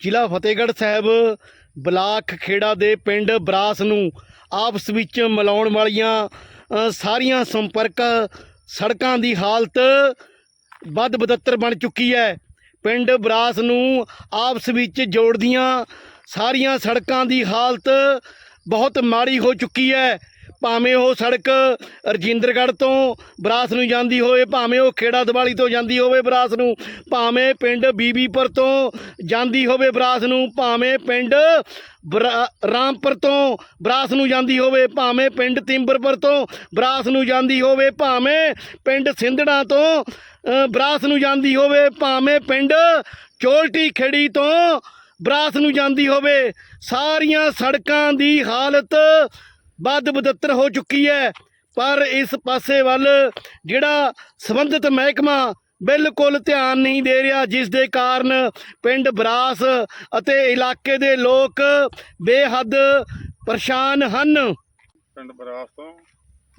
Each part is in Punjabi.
ਜ਼ਿਲ੍ਹਾ ਫਤਿਹਗੜ੍ਹ ਸਾਹਿਬ, ਬਲਾਕ ਖੇੜਾ ਦੇ ਪਿੰਡ ਬਰਾਸ ਨੂੰ ਆਪਸ ਵਿੱਚ ਮਿਲਾਉਣ ਵਾਲੀਆਂ ਸਾਰੀਆਂ ਸੰਪਰਕ ਸੜਕਾਂ ਦੀ ਹਾਲਤ ਵੱਧ ਬਦਤਰ ਬਣ ਚੁੱਕੀ ਹੈ। ਪਿੰਡ ਬਰਾਸ ਨੂੰ ਆਪਸ ਵਿੱਚ ਜੋੜਦੀਆਂ ਸਾਰੀਆਂ ਸੜਕਾਂ ਦੀ ਹਾਲਤ ਬਹੁਤ ਮਾੜੀ ਹੋ ਚੁੱਕੀ ਹੈ। ਭਾਵੇਂ ਉਹ ਸੜਕ ਰਜਿੰਦਰਗੜ੍ਹ ਤੋਂ ਬਰਾਸ ਨੂੰ ਜਾਂਦੀ ਹੋਵੇ, ਭਾਵੇਂ ਉਹ ਖੇੜਾ ਦਿਵਾਲੀ ਤੋਂ ਜਾਂਦੀ ਹੋਵੇ ਬਰਾਸ ਨੂੰ, ਭਾਵੇਂ ਪਿੰਡ ਬੀਬੀਪੁਰ ਤੋਂ ਜਾਂਦੀ ਹੋਵੇ ਬਰਾਸ ਨੂੰ, ਭਾਵੇਂ ਪਿੰਡ ਬਰਾ- ਰਾਮਪੁਰ ਤੋਂ ਬਰਾਸ ਨੂੰ ਜਾਂਦੀ ਹੋਵੇ, ਭਾਵੇਂ ਪਿੰਡ ਤਿੰਬਰਪੁਰ ਤੋਂ ਬਰਾਸ ਨੂੰ ਜਾਂਦੀ ਹੋਵੇ, ਭਾਵੇਂ ਪਿੰਡ ਸਿੰਧੜਾ ਤੋਂ ਬਰਾਸ ਨੂੰ ਜਾਂਦੀ ਹੋਵੇ, ਭਾਵੇਂ ਪਿੰਡ ਚੋਲਟੀ ਖੇੜੀ ਤੋਂ ਬਰਾਸ ਨੂੰ ਜਾਂਦੀ ਹੋਵੇ, ਸਾਰੀਆਂ ਸੜਕਾਂ ਦੀ ਹਾਲਤ ਵੱਧ ਬਦਤਰ ਹੋ ਚੁੱਕੀ ਹੈ। ਪਰ ਇਸ ਪਾਸੇ ਵੱਲ ਜਿਹੜਾ ਸੰਬੰਧਿਤ ਮਹਿਕਮਾ ਬਿਲਕੁਲ ਧਿਆਨ ਨਹੀਂ ਦੇ ਰਿਹਾ, ਜਿਸ ਦੇ ਕਾਰਨ ਪਿੰਡ ਬਰਾਸ ਅਤੇ ਇਲਾਕੇ ਦੇ ਲੋਕ ਬੇਹੱਦ ਪਰੇਸ਼ਾਨ ਹਨ। ਪਿੰਡ ਬਰਾਸ ਤੋਂ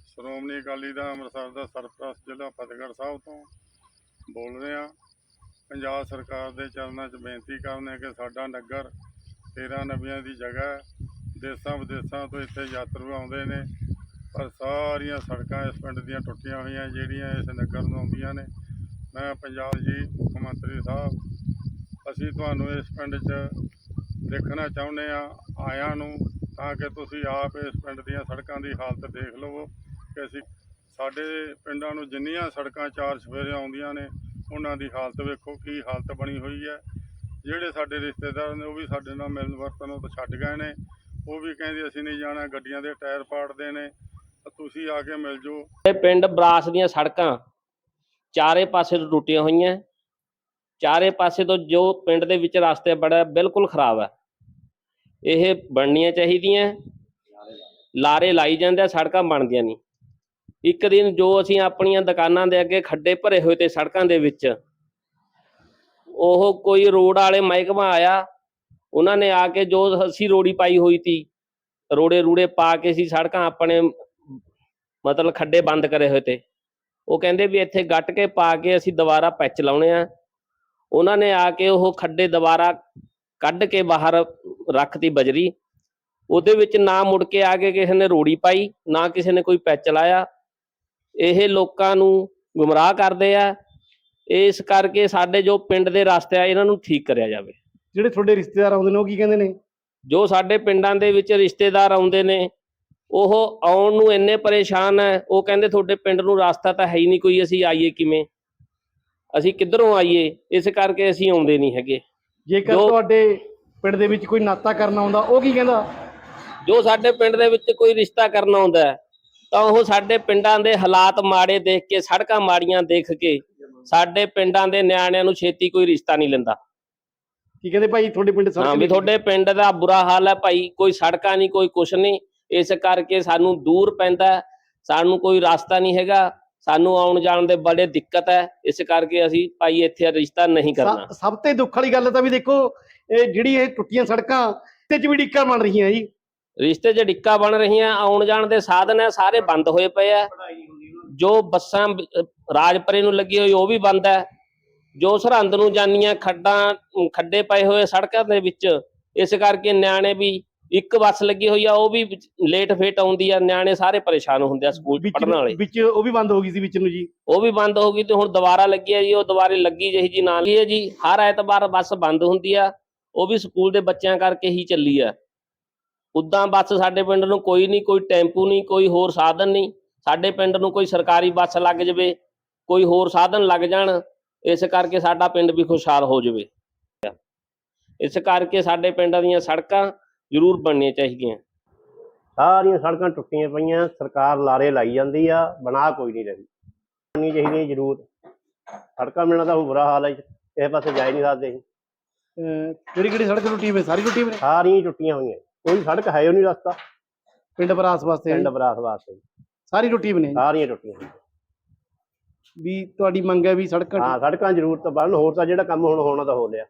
ਸ਼੍ਰੋਮਣੀ ਅਕਾਲੀ ਦਾ ਅੰਮ੍ਰਿਤਸਰ ਦਾ ਸਰਪ੍ਰਸਤ ਜ਼ਿਲ੍ਹਾ ਫਤਿਹਗੜ੍ਹ ਸਾਹਿਬ ਤੋਂ ਬੋਲ ਰਿਹਾ ਪੰਜਾਬ ਸਰਕਾਰ ਦੇ ਚਰਨਾਂ 'ਚ ਬੇਨਤੀ ਕਰਨੇ ਕਿ ਸਾਡਾ ਨਗਰ 13 ਨਬੀਆਂ ਦੀ ਜਗ੍ਹਾ ਹੈ। ਦੇਸਾਂ ਵਿਦੇਸਾਂ ਤੋਂ ਇੱਥੇ ਯਾਤਰੂ ਆਉਂਦੇ ਨੇ। ਪਰ ਸਾਰੀਆਂ ਸੜਕਾਂ ਇਸ ਪਿੰਡ ਦੀਆਂ ਟੁੱਟੀਆਂ ਹੋਈਆਂ, ਜਿਹੜੀਆਂ ਇਸ ਨਗਰ ਨੂੰ ਆਉਂਦੀਆਂ ਨੇ। ਮੈਂ ਪੰਜਾਬ ਜੀ ਮੁੱਖ ਮੰਤਰੀ ਸਾਹਿਬ, ਅਸੀਂ ਤੁਹਾਨੂੰ ਇਸ ਪਿੰਡ 'ਚ ਦੇਖਣਾ ਚਾਹੁੰਦੇ ਆ ਆਇਆਂ ਨੂੰ, ਤਾਂ ਕਿ ਤੁਸੀਂ ਆਪ ਇਸ ਪਿੰਡ ਦੀਆਂ ਸੜਕਾਂ ਦੀ ਹਾਲਤ ਦੇਖ ਲਵੋ ਕਿ ਅਸੀਂ ਸਾਡੇ ਪਿੰਡਾਂ ਨੂੰ ਜਿੰਨੀਆਂ ਸੜਕਾਂ ਚਾਰ ਸਵੇਰੇ ਆਉਂਦੀਆਂ ਨੇ, ਉਹਨਾਂ ਦੀ ਹਾਲਤ ਵੇਖੋ, ਕੀ ਹਾਲਤ ਬਣੀ ਹੋਈ ਹੈ। ਜਿਹੜੇ ਸਾਡੇ ਰਿਸ਼ਤੇਦਾਰ ਨੇ, ਉਹ ਵੀ ਸਾਡੇ ਨਾਲ ਮਿਲਣ ਵਰਤਨ ਤੋਂ ਛੱਡ ਗਏ ਨੇ। ਉਹ ਵੀ ਕਹਿੰਦੇ ਅਸੀਂ ਨਹੀਂ ਜਾਣਾ, ਗੱਡੀਆਂ ਦੇ ਟਾਇਰ ਪਾੜਦੇ ਨੇ ਤੁਸੀਂ ਆ ਕੇ ਮਿਲ ਜਾਓ। ਇਹ ਪਿੰਡ ਬਰਾਸ ਦੀਆਂ ਸੜਕਾਂ, ਚਾਰੇ ਪਾਸੇ ਤੋਂ ਟੁੱਟੀਆਂ ਹੋਈਆਂ, ਚਾਰੇ ਪਾਸੇ ਤੋਂ ਜੋ ਪਿੰਡ ਦੇ ਵਿੱਚ ਰਸਤੇ ਬੜਾ ਬਿਲਕੁਲ ਖਰਾਬ ਹੈ ਇਹ ਬਣਨੀਆਂ ਚਾਹੀਦੀਆਂ, ਲਾਰੇ ਲਾਈ ਜਾਂਦੇ ਸੜਕਾਂ ਬਣਦੀਆਂ ਨਹੀਂ। ਇੱਕ ਦਿਨ ਜੋ ਅਸੀਂ ਆਪਣੀਆਂ ਦੁਕਾਨਾਂ ਦੇ ਅੱਗੇ ਖੱਡੇ ਭਰੇ ਹੋਏ ਤੇ ਸੜਕਾਂ ਦੇ ਵਿੱਚ, ਉਹ ਕੋਈ ਰੋਡ ਵਾਲੇ ਮਹਿਕਮਾ ਆਇਆ ਉਹਨਾਂ ਨੇ ਆ ਕੇ ਜੋ ਅਸੀਂ ਰੋੜੀ ਪਾਈ ਹੋਈ ਤੀ, ਰੋੜੇ ਰੂੜੇ ਪਾ ਕੇ ਸੀ ਸੜਕਾਂ ਆਪਣੇ ਮਤਲਬ ਖੱਡੇ ਬੰਦ ਕਰੇ ਹੋਏ ਤੇ। ਉਹ ਕਹਿੰਦੇ ਵੀ ਇੱਥੇ ਗੱਟ ਕੇ ਪਾ ਕੇ ਅਸੀਂ ਦੁਬਾਰਾ ਪੈਚ ਲਾਉਣੇ ਆ। ਉਹਨਾਂ ਨੇ ਆ ਕੇ ਉਹ ਖੱਡੇ ਦੁਬਾਰਾ ਕੱਢ ਕੇ ਬਾਹਰ ਰੱਖਤੀ ਬਜਰੀ। ਉਹਦੇ ਵਿੱਚ ਨਾ ਮੁੜ ਕੇ ਆ ਕੇ ਕਿਸੇ ਨੇ ਰੋੜੀ ਪਾਈ, ਨਾ ਕਿਸੇ ਨੇ ਕੋਈ ਪੈਚ ਲਾਇਆ। ਇਹ ਲੋਕਾਂ ਨੂੰ ਗੁੰਮਰਾਹ ਕਰਦੇ ਆ। ਇਸ ਕਰਕੇ ਸਾਡੇ ਜੋ ਪਿੰਡ ਦੇ ਰਸਤੇ ਆ, ਇਹਨਾਂ ਨੂੰ ਠੀਕ ਕਰਿਆ ਜਾਵੇ। ਜਿਹੜੇ ਤੁਹਾਡੇ ਰਿਸ਼ਤੇਦਾਰ ਆਉਂਦੇ ਨੇ ਉਹ ਕੀ ਕਹਿੰਦੇ ਨੇ? ਜੋ ਸਾਡੇ ਪਿੰਡਾਂ ਦੇ ਵਿੱਚ ਰਿਸ਼ਤੇਦਾਰ ਆਉਂਦੇ ਨੇ ਉਹ ਆਉਣ ਨੂੰ ਇੰਨੇ ਪਰੇਸ਼ਾਨ ਹੈ ਉਹ ਕਹਿੰਦੇ ਤੁਹਾਡੇ ਪਿੰਡ ਨੂੰ ਰਸਤਾ ਤਾਂ ਹੈ ਹੀ ਨਹੀਂ ਕੋਈ ਅਸੀਂ ਆਈਏ ਕਿਵੇਂ? ਅਸੀਂ ਕਿੱਧਰੋਂ ਆਈਏ? ਇਸ ਕਰਕੇ ਅਸੀਂ ਆਉਂਦੇ ਨਹੀਂ ਹੈਗੇ। ਜੇਕਰ ਤੁਹਾਡੇ ਪਿੰਡ ਦੇ ਵਿੱਚ ਕੋਈ ਨਾਤਾ ਕਰਨਾ ਆਉਂਦਾ ਉਹ ਕੀ ਕਹਿੰਦਾ? ਜੋ ਸਾਡੇ ਪਿੰਡ ਦੇ ਵਿੱਚ ਕੋਈ ਰਿਸ਼ਤਾ ਕਰਨਾ ਹੈ, ਤਾਂ ਉਹ ਸਾਡੇ ਪਿੰਡਾਂ ਦੇ ਹਾਲਾਤ ਮਾੜੇ ਦੇਖ ਕੇ ਸੜਕਾਂ ਮਾੜੀਆਂ ਦੇਖ ਕੇ ਸਾਡੇ ਪਿੰਡਾਂ ਦੇ ਨਿਆਣਿਆਂ ਨੂੰ ਛੇਤੀ ਕੋਈ ਰਿਸ਼ਤਾ ਨਹੀਂ ਲੈਂਦਾ। ਕੀ ਕਹਿੰਦੇ ਭਾਈ? ਤੁਹਾਡੇ ਪਿੰਡ ਸੜਕ ਹਾਂ ਵੀ ਨਹੀਂ- ਤੁਹਾਡੇ ਪਿੰਡ ਦਾ ਬੁਰਾ ਹਾਲ ਹੈ ਭਾਈ। ਕੋਈ ਸੜਕਾਂ ਨਹੀਂ ਕੋਈ ਕੁਛ ਨਹੀਂ। ਇਸ ਕਰਕੇ ਸਾਨੂੰ ਦੂਰ ਪੈਂਦਾ ਸਾਨੂੰ ਕੋਈ ਰਸਤਾ ਨਹੀਂ ਹੈਗਾ। ਸਾਨੂੰ ਆਉਣ ਜਾਣ ਦੇ ਬੜੇ ਦਿੱਕਤ ਹੈ। ਇਸ ਕਰਕੇ ਅਸੀਂ ਭਾਈ ਇੱਥੇ ਰਿਸ਼ਤਾ ਨਹੀਂ ਕਰਨਾ। ਸਭ ਤੋਂ ਦੁੱਖ ਵਾਲੀ ਗੱਲ ਤਾਂ ਵੀ ਦੇਖੋ ਇਹ ਜਿਹੜੀ ਇਹ ਟੁੱਟੀਆਂ ਸੜਕਾਂ ਤੇ ਚਵੀੜੀਕਾਂ ਬਣ ਰਹੀਆਂ ਜੀ। ਰਿਸ਼ਤੇ 'ਚ ਡਿੱਕਾ ਬਣ ਰਹੀਆਂ। ਆਉਣ ਜਾਣ ਦੇ ਸਾਧਨ ਹੈ ਸਾਰੇ ਬੰਦ ਹੋਏ ਪਏ ਆ ਜੋ ਬੱਸਾਂ ਰਾਜਪੁਰੇ ਨੂੰ ਲੱਗੀ ਹੋਈ ਉਹ ਵੀ ਬੰਦ ਹੈ। ਜੋ ਸਰਹੰਦ ਨੂੰ ਜਾਂਦੀਆਂ ਖੱਡਾਂ ਖੱਡੇ ਪਏ ਹੋਏ ਸੜਕਾਂ ਦੇ ਵਿੱਚ ਇਸ ਕਰਕੇ ਨਿਆਣੇ ਵੀ ਇੱਕ ਬੱਸ ਲੱਗੀ ਹੋਈ ਆ ਉਹ ਵੀ ਲੇਟ ਫੇਟ ਆਉਂਦੀ ਆ ਨਿਆਣੇ ਸਾਰੇ ਪਰੇਸ਼ਾਨ ਹੁੰਦੇ ਆ ਸਕੂਲ ਵਿੱਚ ਪੜ੍ਹਨ ਵਾਲੇ। ਵਿੱਚ ਉਹ ਵੀ ਬੰਦ ਹੋ ਗਈ ਸੀ ਵਿੱਚ ਨੂੰ ਜੀ? ਉਹ ਵੀ ਬੰਦ ਹੋ ਗਈ ਤੇ ਹੁਣ ਦੁਬਾਰਾ ਲੱਗੀ ਹੈ ਜੀ ਉਹ ਦੁਬਾਰੇ ਲੱਗੀ ਜਿਹੀ ਜੀ ਨਾਲ ਹੀ ਹੈ ਜੀ। ਹਰ ਐਤਵਾਰ ਬੱਸ ਬੰਦ ਹੁੰਦੀ ਆ ਉਹ ਵੀ ਸਕੂਲ ਦੇ ਬੱਚਿਆਂ ਕਰਕੇ ਹੀ ਚੱਲੀ ਆ। ਉਦਾਂ ਬੱਸ ਸਾਡੇ ਪਿੰਡ ਨੂੰ ਕੋਈ ਨਹੀਂ ਕੋਈ ਟੈਂਪੂ ਨਹੀਂ ਕੋਈ ਹੋਰ ਸਾਧਨ ਨਹੀਂ। ਸਾਡੇ ਪਿੰਡ ਨੂੰ ਕੋਈ ਸਰਕਾਰੀ ਬੱਸ ਲੱਗ ਜਵੇ ਕੋਈ ਹੋਰ ਸਾਧਨ ਲੱਗ ਜਾਣ ਇਸ ਕਰਕੇ ਸਾਡਾ ਪਿੰਡ ਵੀ ਖੁਸ਼ਹਾਲ ਹੋ ਜਵੇ। ਇਸ ਕਰਕੇ ਸਾਡੇ ਪਿੰਡਾਂ ਦੀਆਂ ਸੜਕਾਂ ਜ਼ਰੂਰ ਬਣਨੀਆਂ ਚਾਹੀਦੀਆਂ। ਸਾਰੀਆਂ ਸੜਕਾਂ ਟੁੱਟੀਆਂ ਪਈਆਂ ਸਰਕਾਰ ਲਾਰੇ ਲਾਈ ਜਾਂਦੀ ਆ ਬਣਾ ਕੋਈ ਨਹੀਂ ਰਹੀ। ਨਹੀਂ ਚਾਹੀਦੀ ਜ਼ਰੂਰ। ਸੜਕਾਂ ਮਿਲਣਾ ਤਾਂ ਹੁਣ ਬੁਰਾ ਹਾਲ ਹੈ ਕਿਸੇ ਪਾਸੇ ਜਾ ਹੀ ਨਹੀਂ ਸਕਦੇ। ਕਿਹੜੀ ਕਿਹੜੀ ਸੜਕ ਟੁੱਟੀ ਹੋਈ ਸਾਰੀ ਟੁੱਟੀ ਹੋਈ ਨੇ? ਸਾਰੀਆਂ ਹੀ ਟੁੱਟੀਆਂ ਹੋਈਆਂ। ਕੋਈ ਸੜਕ ਹੈ ਓ ਨਹੀਂ ਰਸਤਾ। ਪਿੰਡ ਬਰਾਸ ਵਾਸਤੇ ਪਿੰਡ ਬਰਾਸ ਵਾਸਤੇ। ਸਾਰੀ ਟੁੱਟੀ ਬਣੇ ਸਾਰੀਆਂ ਟੁੱਟੀਆਂ ਹੋਈਆਂ। ਵੀ ਤੁਹਾਡੀ ਮੰਗ ਹੈ ਵੀ ਸੜਕਾਂ ਹਾਂ, ਸੜਕਾਂ ਜ਼ਰੂਰਤ ਤਾਂ ਬਣਨ ਹੋਰ ਤਾਂ ਜਿਹੜਾ ਕੰਮ ਹੁਣ ਹੋਣਾ ਤਾਂ ਹੋ ਲਿਆ।